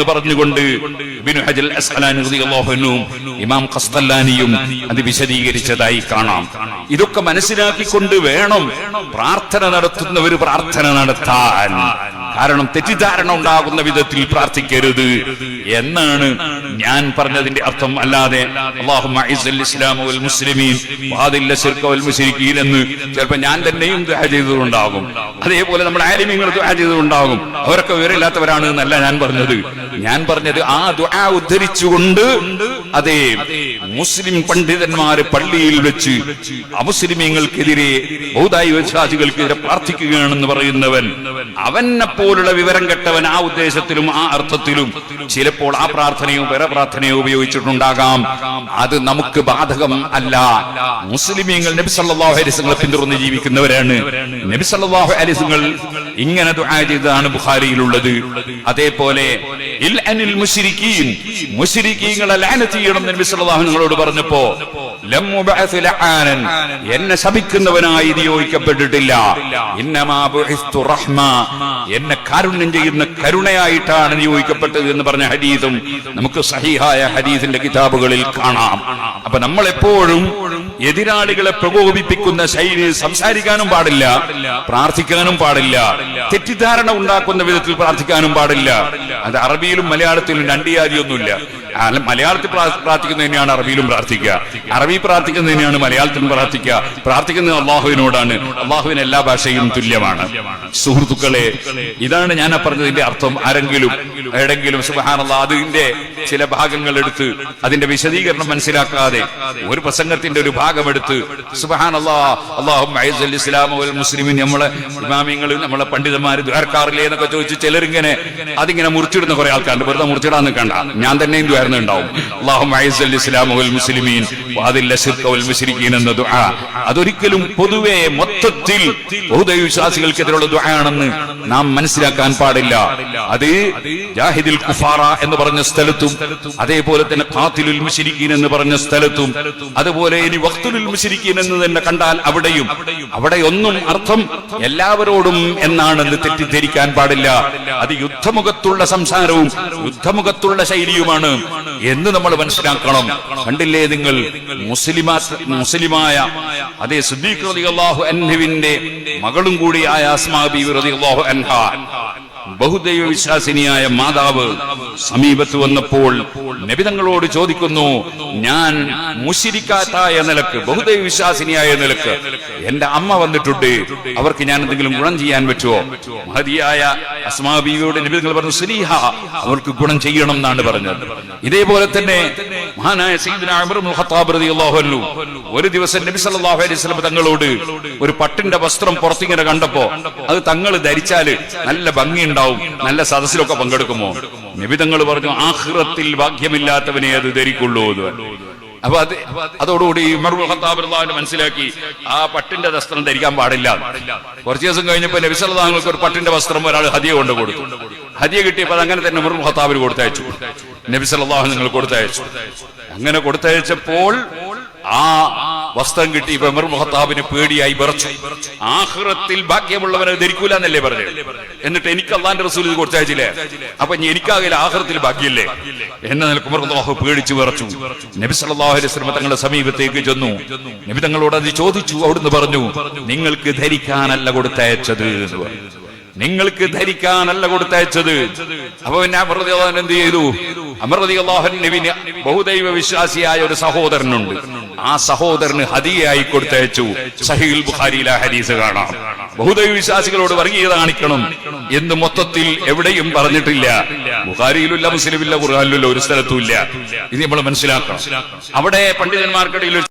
എന്ന് പറഞ്ഞുകൊണ്ട് ഇമാം ഖസ്തല്ലാനിയും അത് വിശദീകരിച്ചതായി കാണാം. ഇതൊക്കെ മനസ്സിലാക്കിക്കൊണ്ട് വേണം പ്രാർത്ഥന നടത്തുന്നവർ പ്രാർത്ഥന നടത്താൻ. കാരണം തെറ്റിദ്ധാരണ ഉണ്ടാകുന്ന വിധത്തിൽ പ്രാർത്ഥിക്കരുത്. എന്നാണ് ഞാൻ പറഞ്ഞതിന്റെ അർത്ഥം. അല്ലാതെ എന്ന് ചിലപ്പോൾ ഞാൻ തന്നെയും ദുആ ചെയ്തതുണ്ടാകും. അതേപോലെ നമ്മുടെ ആലിമ്യങ്ങൾ ദുആ ചെയ്തതുണ്ടാകും. അവരൊക്കെ വിവരമില്ലാത്തവരാണ് എന്നല്ല ഞാൻ പറഞ്ഞത്. ഞാൻ പറഞ്ഞത് ആ ദുആ ഉദ്ധരിച്ചുകൊണ്ട് അതെ മുസ്ലിം പണ്ഡിതന്മാര് പള്ളിയിൽ വെച്ച് അമുസ്ലിമീങ്ങൾക്കെതിരെ ബൗദ്ധായി വിശ്വാസികൾക്കെതിരെ പ്രാർത്ഥിക്കുകയാണെന്ന് പറയുന്നവൻ അവനെ പോലുള്ള വിവരം കെട്ടവൻ ആ ഉദ്ദേശത്തിലും ആ അർത്ഥത്തിലും ചിലപ്പോൾ ആ പ്രാർത്ഥനയോ വേറെ പ്രാർത്ഥനയോ ഉപയോഗിച്ചിട്ടുണ്ടാകാം. അത് നമുക്ക് ബാധകം അല്ല. മുസ്ലിമീങ്ങൾ നബി സല്ലല്ലാഹു അലൈഹി വസല്ലം പിന്തുടർന്ന് ജീവിക്കുന്നവരാണ്. നബി സല്ലല്ലാഹു അലൈഹി വസല്ലം ഇങ്ങനെ ദുആ ചെയ്തതാണ് ബുഖാരിയിലുള്ളത്. അതേപോലെ ഇൽ അനിൽ മുശ്രിക്കീൻ മുശ്രിക്കീങ്ങളെ ലഅനത്ത് ചെയ്യണം എന്ന് നബി സല്ലല്ലാഹു അലൈഹി വസല്ലം പറഞ്ഞപ്പോൾ എന്നെ ശപിക്കുന്നവനായി നിയോഗിക്കപ്പെട്ടിട്ടില്ല എന്നെ കാരുണ്യം ചെയ്യുന്ന കരുണയായിട്ടാണ് നിയോഗിക്കപ്പെട്ടത് എന്ന് പറഞ്ഞ ഹരീതും നമുക്ക് സഹിഹായ ഹരീതിന്റെ കിതാബുകളിൽ കാണാം. അപ്പൊ നമ്മൾ എപ്പോഴും എതിരാളികളെ പ്രകോപിപ്പിക്കുന്ന ശൈലി സംസാരിക്കാനും പാടില്ല പ്രാർത്ഥിക്കാനും പാടില്ല തെറ്റിദ്ധാരണ ഉണ്ടാക്കുന്ന വിധത്തിൽ പ്രാർത്ഥിക്കാനും പാടില്ല. അത് അറബിയിലും മലയാളത്തിലും രണ്ടിയാതിയൊന്നുമില്ല മലയാളത്തിൽ പ്രാർത്ഥിക്കുന്നത് തന്നെയാണ് അറബിയിലും പ്രാർത്ഥിക്കുക. അറബി പ്രാർത്ഥിക്കുന്നതിനെയാണ് മലയാളത്തിൽ പ്രാർത്ഥിക്കുക. പ്രാർത്ഥിക്കുന്നത് അള്ളാഹുവിനോടാണ്. അള്ളാഹുവിന് എല്ലാ ഭാഷയും തുല്യമാണ്. സുഹൃത്തുക്കളെ ഇതാണ് ഞാൻ പറഞ്ഞതിന്റെ അർത്ഥം. ആരെങ്കിലും എവിടെങ്കിലും സുബഹാനല്ല അതിന്റെ ചില ഭാഗങ്ങൾ എടുത്ത് അതിന്റെ വിശദീകരണം മനസ്സിലാക്കാതെ ഒരു പ്രസംഗത്തിന്റെ ഒരു ഭാഗം എടുത്ത് സുബഹാനല്ലാ അള്ളാഹും ഇസ്ലാം മുസ്ലിമിൻ നമ്മളെ ഇമാമിങ്ങൾ നമ്മളെ പണ്ഡിതന്മാർ ദ്വാരക്കാറില്ലേ എന്നൊക്കെ ചോദിച്ച് ചിലരിങ്ങനെ അതിങ്ങനെ മുറിച്ചിടുന്ന കുറെ ആൾക്കാരുണ്ട്. വെറുതെ മുറിച്ചിടാൻ നിൽക്കണ്ട. ഞാൻ തന്നെയും ദ്വാരുന്നുണ്ടാവും അള്ളാഹും ഇസ്ലാം മുസ്ലിമീൻ മുശ്രിക്കീൻ എന്ന ദുആ. അതൊരിക്കലും പൊതുവെ മൊത്തത്തിൽ ബഹുദൈവ ദുഹയാണെന്ന് നാം മനസ്സിലാക്കാൻ പാടില്ല. അത് ജാഹിദിൽ കുഫാറ എന്ന് പറഞ്ഞ സ്ഥലത്തും അതേപോലെ തന്നെ കാത്തിലുൽ മുശരിക്കീൻ എന്ന് പറഞ്ഞ സ്ഥലത്തും അതുപോലെ ഇനി വക്തുലുൽ മുശരിക്കീൻ എന്ന് തന്നെ കണ്ടാൽ അവിടെയും അവിടെ ഒന്നും അർത്ഥം എല്ലാവരോടും എന്നാണെന്ന് തെറ്റിദ്ധരിക്കാൻ പാടില്ല. അത് യുദ്ധമുഖത്തുള്ള സംസാരവും യുദ്ധമുഖത്തുള്ള ശൈലിയുമാണ് എന്ന് നമ്മൾ മനസ്സിലാക്കണം. കണ്ടില്ലേ നിങ്ങൾ? മുസ്ലിമാ മുസ്ലിമായ അതേ സുദ്ദീഖ് റളിയല്ലാഹു അൻഹുവിന്റെ മകളും കൂടിയായ അസ്മാ ബീവി റളിയല്ലാഹു അൻഹ. ബഹുദൈവ വിശ്വാസിനിയായ മാതാവ് സമീപത്ത് വന്നപ്പോൾ നബിതങ്ങളോട് ചോദിക്കുന്നു ഞാൻ മുശിരിക്കാത്തായ നിലയ്ക്ക് ബഹുദൈവ വിശ്വാസിനിയായ നിലയ്ക്ക് എന്റെ അമ്മ വന്നിട്ടുണ്ട്. അവർക്ക് ഞാൻ എന്തെങ്കിലും ഗുണം ചെയ്യാൻ പറ്റുമോ? മഹതിയായ അസ്മാ ബീവിയോട് നബിതങ്ങൾ പറഞ്ഞു സ്ലീഹ അവർക്ക് ഗുണം ചെയ്യണം എന്നാണ് പറഞ്ഞത്. ഇതേപോലെ തന്നെ മഹാനായ ഒരു ദിവസം നബി സല്ലല്ലാഹു അലൈഹി സ്വലം തങ്ങളോട് ഒരു പട്ടിന്റെ വസ്ത്രം പുറത്തിങ്ങനെ കണ്ടപ്പോ അത് തങ്ങൾ ധരിച്ചാൽ നല്ല ഭംഗിയുണ്ടാവും നല്ല സദസ്സിലൊക്കെ പങ്കെടുക്കുമോ? നബി തങ്ങൾ പറഞ്ഞു ആഹ്റത്തിൽ ഭാഗ്യമില്ലാത്തവനെ അത് ധരിക്കുള്ളൂ. അപ്പൊ അത് അതോടുകൂടി ഉമർ ഖത്താബ് റളിയല്ലാഹു അൻഹു മനസ്സിലാക്കി ആ പട്ടിന്റെ വസ്ത്രം ധരിക്കാൻ പാടില്ല കുറച്ച് ദിവസം കഴിഞ്ഞപ്പോ നബി സല്ലല്ലാഹു അലൈഹി വസല്ലം ഒരു പട്ടിന്റെ വസ്ത്രം ഒരാൾ ഹദിയ കൊണ്ട് കൊടുത്തു. ഹദിയ കിട്ടിയപ്പോൾ അങ്ങനെ തന്നെ ഉമർ ഖത്താബിന് കൊടുത്തയച്ചു. നബി സല്ലല്ലാഹു അലൈഹി നിങ്ങൾ കൊടുത്തയച്ചു. അങ്ങനെ കൊടുത്തയച്ചപ്പോൾ ആ വസ്ത്രം കിട്ടി ഉമർ മുഹത്താബിന് പേടിയായി വിറച്ചു. ആഹ്റത്തിൽ ഭാഗ്യമുള്ളവനെ ധരിക്കൂല എന്നല്ലേ പറഞ്ഞു എന്നിട്ട് എനിക്ക് അള്ളാന്റെ റസൂൽ ഇത് കൊടുത്തയച്ചില്ലേ? അപ്പൊ എനിക്കാകില്ല ആഹ്റത്തിൽ ഭാഗ്യല്ലേ? എന്ന അള്ളാഹു പേടിച്ചു വിറച്ചു. നബി സല്ലല്ലാഹു അലൈഹി തങ്ങളുടെ സമീപത്തേക്ക് ചെന്നു. നബി തങ്ങളോട് അത് ചോദിച്ചു അവിടുന്ന് പറഞ്ഞു നിങ്ങൾക്ക് ധരിക്കാനല്ല കൊടുത്തയച്ചത് നിങ്ങൾക്ക് ധരിക്കാനല്ല കൊടുത്തയച്ചത്. അപ്പൊ പിന്നെ അമൃതി എന്ത് ചെയ്തു? അമൃതി അള്ളാഹുവിന് ബഹുദൈവ വിശ്വാസിയായ ഒരു സഹോദരനുണ്ട്. ആ സഹോദരന് ഹദിയായി കൊടുത്തയച്ചു. സഹീൽ ബുഖാരിയിലെ ഹദീസ് കാണാം. ബഹുദൈവ വിശ്വാസികളോട് വർഗീയത കാണിക്കണം എന്ന് മൊത്തത്തിൽ എവിടെയും പറഞ്ഞിട്ടില്ല. ബുഖാരിയിലില്ല മുസ്ലിമില്ല ഖുർആാനിലില്ല ഒരു സ്ഥലത്തുമില്ല ഇത് നമ്മൾ മനസ്സിലാക്കണം. അവിടെ പണ്ഡിതന്മാർക്കിടയിൽ